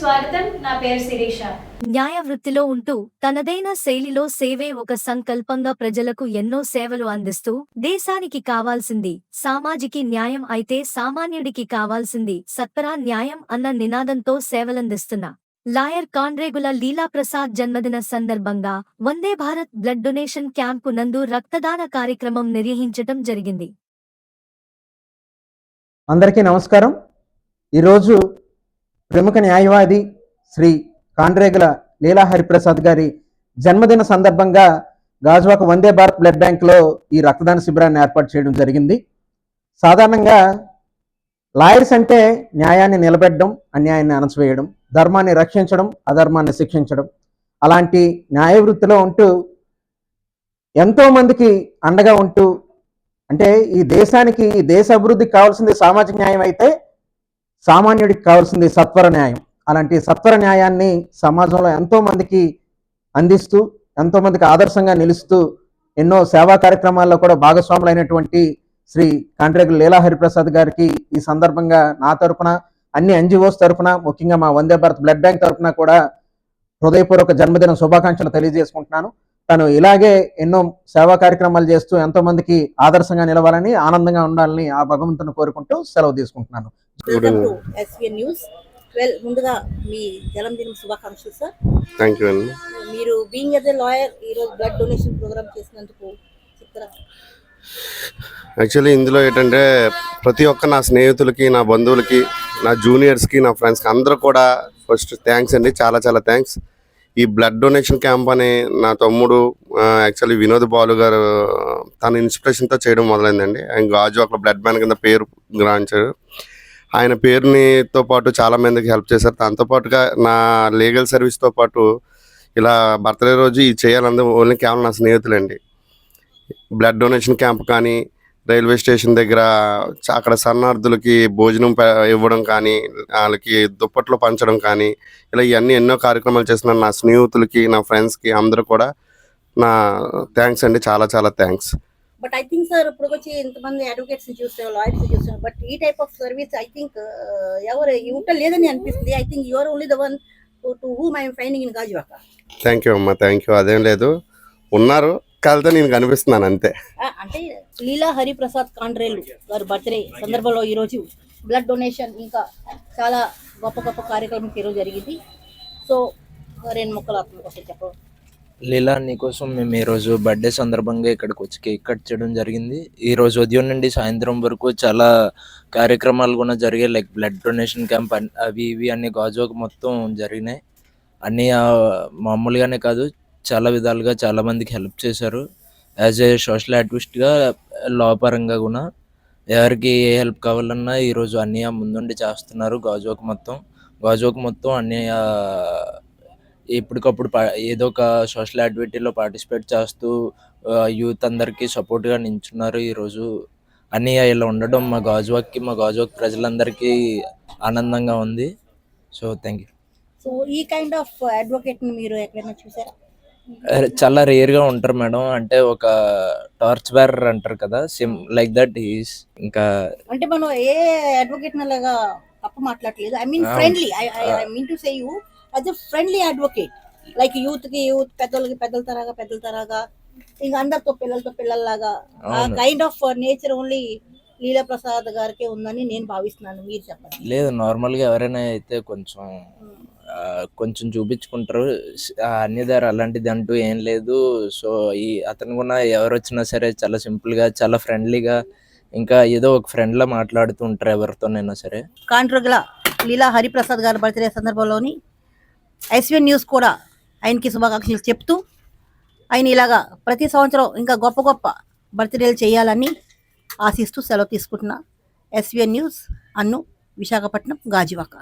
స్వాగతం. నా పేరు శిరీష. న్యాయ వృత్తిలో ఉంటూ తనదైన శైలిలో సేవే ఒక సంకల్పంగా ప్రజలకు ఎన్నో సేవలు అందిస్తూ దేశానికి కావాల్సింది సామాజికి న్యాయం అయితే సామాన్యుడికి కావాల్సింది సత్వరా న్యాయం అన్న నినాదంతో సేవలందిస్తున్న లాయర్ కాండ్రేగుల లీలాప్రసాద్ జన్మదిన సందర్భంగా Vande Bharat blood donation camp నందు రక్తదాన కార్యక్రమం నిర్వహించటం జరిగింది. అందరికీ నమస్కారం. ఈరోజు ప్రముఖ న్యాయవాది శ్రీ కాండ్రేగుల లీలా హరిప్రసాద్ గారి జన్మదిన సందర్భంగా గాజువాక వందే భారత్ బ్లడ్ బ్యాంక్లో ఈ రక్తదాన శిబిరాన్ని ఏర్పాటు చేయడం జరిగింది. సాధారణంగా లాయర్స్ అంటే న్యాయాన్ని నిలబెట్టడం అన్యాయాన్ని అణచివేయడం ధర్మాన్ని రక్షించడం అధర్మాన్ని శిక్షించడం. అలాంటి న్యాయ వృత్తిలో ఉంటూ ఎంతో మందికి అండగా ఉంటూ అంటే ఈ దేశానికి ఈ దేశ అభివృద్ధికి కావాల్సింది సామాజిక న్యాయం అయితే సామాన్యుడికి కావాల్సింది సత్వర న్యాయం. అలాంటి సత్వర న్యాయాన్ని సమాజంలో ఎంతోమందికి అందిస్తూ ఎంతోమందికి ఆదర్శంగా నిలుస్తూ ఎన్నో సేవా కార్యక్రమాల్లో కూడా భాగస్వాములైనటువంటి శ్రీ కాంట్రేగుల లీలా హరిప్రసాద్ గారికి ఈ సందర్భంగా నా తరపున అన్ని ఎన్జిఓస్ తరపున ముఖ్యంగా మా వందే భారత్ బ్లడ్ బ్యాంక్ తరపున కూడా హృదయపూర్వక జన్మదిన శుభాకాంక్షలు తెలియజేసుకుంటున్నాను. తను ఇలాగే ఎన్నో సేవా కార్యక్రమాలు చేస్తూ ఎంతో మందికి ఆదర్శంగా నిలవాలని ఆనందంగా ఉండాలని ఆ భగవంతుని కోరుకుంటూ సెలవు తీసుకుంటున్నాను. న్యూస్ ముందుగా మీ జన్మదినం శుభాకాంక్షలు సార్ థ్యాంక్ యూ అండి మీరు బీయింగ్ ఎస్ ఎ లాయర్ ఈరోజు బ్లడ్ డొనేషన్ ప్రోగ్రామ్ చేసినందుకు చెప్తారా? యాక్చువల్లీ ఇందులో ఏంటంటే ప్రతి ఒక్క నా స్నేహితులకి నా బంధువులకి నా జూనియర్స్కి నా ఫ్రెండ్స్కి అందరూ కూడా ఫస్ట్ థ్యాంక్స్ అండి. చాలా చాలా థ్యాంక్స్ ఈ బ్లడ్ డొనేషన్ క్యాంప్ అని నా తమ్ముడు యాక్చువల్లీ వినోద్ బాలు గారు తన ఇన్స్పిరేషన్తో చేయడం మొదలైందండి. ఆయన గాజు అక్కడ బ్లడ్ బ్యాంక్ కింద పేరు గ్రహించారు ఆయన పేరునితో పాటు చాలా మందికి హెల్ప్ చేశారు. దాంతోపాటుగా నా లీగల్ సర్వీస్తో పాటు ఇలా బర్త్డే రోజు ఇది చేయాలందరూ ఓన్లీ కేవలం నా స్నేహితులండి. బ్లడ్ డొనేషన్ క్యాంప్ కానీ రైల్వే స్టేషన్ దగ్గర అక్కడ శరణార్థులకి భోజనం ఇవ్వడం కానీ వాళ్ళకి దుప్పట్లు పంచడం కానీ ఇలా ఇవన్నీ ఎన్నో కార్యక్రమాలు చేసిన నా స్నేహితులకి నా ఫ్రెండ్స్కి అందరూ కూడా నా థ్యాంక్స్ అండి. చాలా చాలా thanks but I think sir ఇప్పుడు వచ్చి ఇంతమంది అడ్వకేట్స్ చూస్తాం లాయర్స్ చూస్తాం బట్ ఈ type of service I think ఎవరు ఇవ్వటం లేదని అనిపిస్తుంది. I think your only the one to whom I'm finding in Gajuwaka. Thank you అమ్మా థ్యాంక్ యూ అదేం లేదు. ఉన్నారు. కలితే నేను కనిపిస్తున్నాను అంతే. అంటే లీలా హరిప్రసాద్ కాండ్రేలు గారి బర్త్డే సందర్భంలో ఈరోజు బ్లడ్ డొనేషన్ ఇంకా చాలా గొప్ప గొప్ప కార్యక్రమం ఈరోజు జరిగింది. సో రెండు మొక్కలు అతని కోసం చెప్పండి లీలా నీకోసం మేము ఈరోజు బర్త్డే సందర్భంగా ఇక్కడికి వచ్చి కేక్ కట్ చేయడం జరిగింది. ఈ రోజు ఉదయం నుండి సాయంత్రం వరకు చాలా కార్యక్రమాలు కూడా జరిగాయి. లైక్ బ్లడ్ డొనేషన్ క్యాంప్ అవి ఇవి అన్ని గాజువాక మొత్తం జరిగినాయి. అన్ని మామూలుగానే కాదు చాలా విధాలుగా చాలా మందికి హెల్ప్ చేశారు. యాజ్ ఏ సోషల్ యాక్టివిస్ట్గా లా పరంగా కూడా ఎవరికి ఏ హెల్ప్ కావాలన్నా ఈరోజు అన్నయ్య ముందుండి చేస్తున్నారు గాజువాక మొత్తం. గాజువాక మొత్తం అన్నయ్య ఎప్పటికప్పుడు ఏదో ఒక సోషల్ యాక్టివిటీలో పార్టిసిపేట్ చేస్తూ యూత్ అందరికీ సపోర్ట్గా నించున్నారు ఈరోజు అన్నయ్య ఇలా ఉండడం మా గాజువాక్కి మా గాజువాక్ ప్రజలందరికీ ఆనందంగా ఉంది. సో థ్యాంక్ యూ సో ఈ కైండ్ ఆఫ్ అడ్వకేట్ని మీరు ఎక్కడైనా చూసారా? చాలా రేర్గా ఉంటారు మేడం. అంటే ఒక టార్చ్ బేరర్ అంటారు కదా సిమ్ లైక్ దట్ ఈస్ ఇంకా అంటే మనం ఏ అడ్వకేట్ లాగా తప్పు మాట్లాడలేదు I mean. Friendly I mean to say you as a friendly advocate like యూత్కి యూత్ పెద్దలకి పెద్దల తరాగా పెద్దల తరాగా ఇంకా అందరితో పిల్లలతో పిల్లల్లాగా ఆ. Kind of nature only Leela Prasad గారికి ఉందని నేను భావిస్తున్నాను. మీరు చెప్పండి. లేదు నార్మల్గా ఎవరైనా అయితే కొంచెం కొంచెం చూపించుకుంటారు. స్- అన్ని అలాంటిది అంటూ ఏం లేదు. సో ఈ అతను కూడా ఎవరు వచ్చినా సరే చాలా సింపుల్గా చాలా ఫ్రెండ్లీగా ఇంకా ఏదో ఒక ఫ్రెండ్లా మాట్లాడుతూ ఉంటారు ఎవరితోనైనా సరే. కాంట్రగల లీలా హరిప్రసాద్ గారి బర్త్డే సందర్భంలోని ఎస్వీఎన్ న్యూస్ కూడా ఆయనకి శుభాకాంక్షలు చెప్తూ ఆయన ఇలాగా ప్రతి సంవత్సరం ఇంకా గొప్ప గొప్ప బర్త్డేలు చేయాలని ఆశిస్తూ సెలవు తీసుకుంటున్నా ఎస్విఎన్ న్యూస్ అన్ను విశాఖపట్నం గాజువాక.